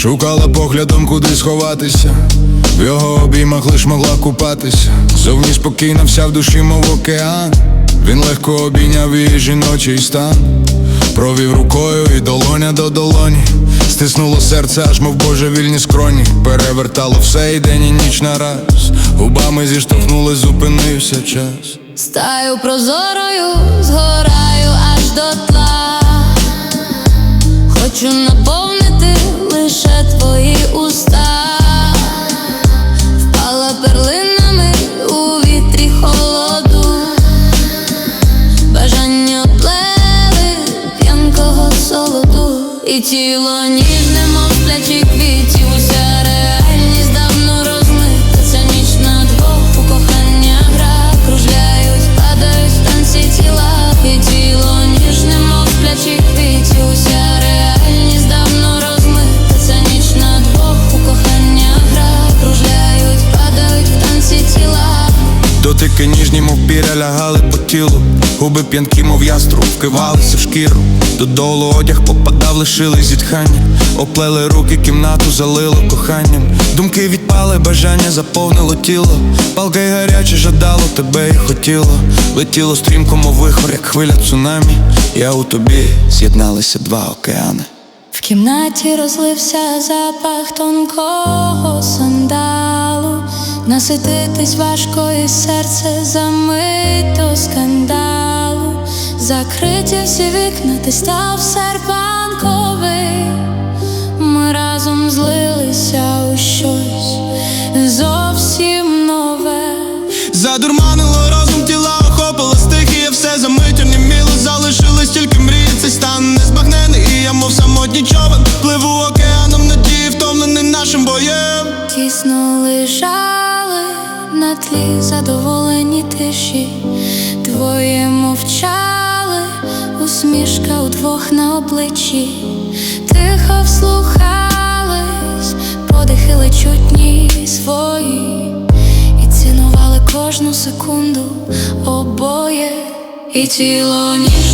Шукала поглядом, куди сховатися. В його обіймах лиш могла купатися. Зовні спокійна, вся в душі, мов океан. Він легко обійняв її жіночий стан. Провів рукою і долоня до долоні. Стиснуло серце, аж мов божевільні скроні. Перевертало все і день і ніч нараз. Губами зіштовхнули, зупинився час. Стаю прозорою, і тіло ніжне, мов сплячі квітів, Дотики ніжні, мов піря лягали по тілу, губи п'янкі, мов яструб, вкивалися в шкіру. Додолу одяг попадав, лишили зітхання, оплели руки, кімнату залило коханням. Думки відпали, бажання заповнило тіло. Палка й гаряче жадало тебе і хотіло. Летіло стрімко, мов вихор, як хвиля цунамі. Я у тобі з'єдналися два океани. В кімнаті розлився запах тонкого сандалу, насититись важко і серце замито скандалу. Закриті всі вікна, ти став серпанковий. Ми разом злилися у щось зовсім нове. Задурманило розум тіла, охопила стихія, все замить оніміло, залишились тільки мрії, цей стан незбагнений, і я мов самотній човен Пливу океаном надії, втомлений нашим боєм Тісно лежали на тлі задоволені тиші, твоє мовчали, усмішка удвох на обличчі, тихо вслухались, подихи лечутні свої, і цінували кожну секунду обоє, і тіло ніжне,